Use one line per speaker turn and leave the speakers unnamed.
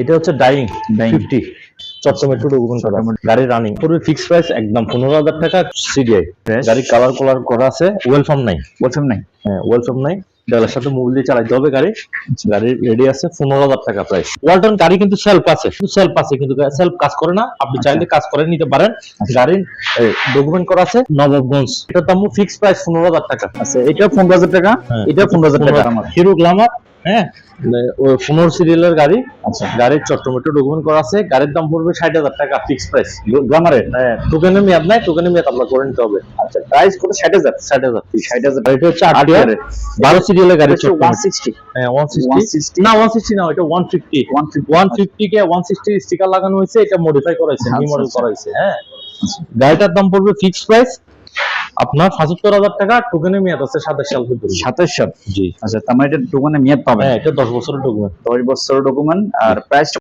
এটা হচ্ছে dying. Fifty Chattogram metro document করা। গাড়ি রানিং পুরো ফিক্স প্রাইস একদম পনেরো হাজার টাকা সিডিআই কালার কালার করা আছে ওয়েলফার্ম নাই
নাই
হ্যাঁ ওয়েলফার্ম নাই ডালার সাথে মোবাইল দিয়ে চালাইতে হবে গাড়ি। রেডি আছে পনেরো হাজার টাকা প্রাইস ওয়ালটন গাড়ি কিন্তু সেলফ আছে। সেলফ আছে কিন্তু সেলফ কাজ করে না। আপনি চাইলে কাজ করে নিতে পারেন। গাড়ির ডকুমেন্ট করা আছে নবাবগঞ্জ। এটার দাম ফিক্স প্রাইস পনেরো হাজার টাকা।
আচ্ছা এটা পনেরো হাজার টাকা?
হ্যাঁ।
এটা পনেরো হাজার টাকা। আমার
হিরো গ্লামার হ্যাঁ? পনেরো সিরিয়ালের গাড়ি
আচ্ছা।
গাড়ির চট্টমেটো ডকুমেন্ট করা আছে গাড়ির দাম পড়বে ষাট হাজার টাকা ফিক্স প্রাইস হ্যাঁ টোকেনের মেয়াদ নাই টোকেনের মেয়াদ আপনার করে নিতে হবে।
আচ্ছা। প্রাইস কত ষাট হাজার
ষাট হাজার
ষাট হাজার।
এটা হচ্ছে আট
আট
বারো সিরিয়ালের গাড়ি
ওয়ান সিক্সটি
হ্যাঁ ওয়ান সিক্সটি না ওয়ান সিক্সটি না এটা ওয়ান ফিফটি
ওয়ান ফিফটি
কে ওয়ান সিক্সটি স্টিকার লাগানো হয়েছে এটা মডিফাই করা হয়েছে নিউ
আচ্ছা,
মডেল
আচ্ছা।
করা হয়েছে হ্যাঁ। গাড়িটার দাম পড়বে ফিক্স প্রাইস আপনার পঁচাত্তর হাজার টাকা টোকেনের মেয়াদ আছে সাতাশ সাল পর্যন্ত।
সাতাশ সাল?
জি।
আচ্ছা তার মানে এটা টোকেনের মেয়াদ পাবে
হ্যাঁ এটা দশ বছরের ডকুমেন্ট
দশ বছরের ডকুমেন্ট আর প্রাইস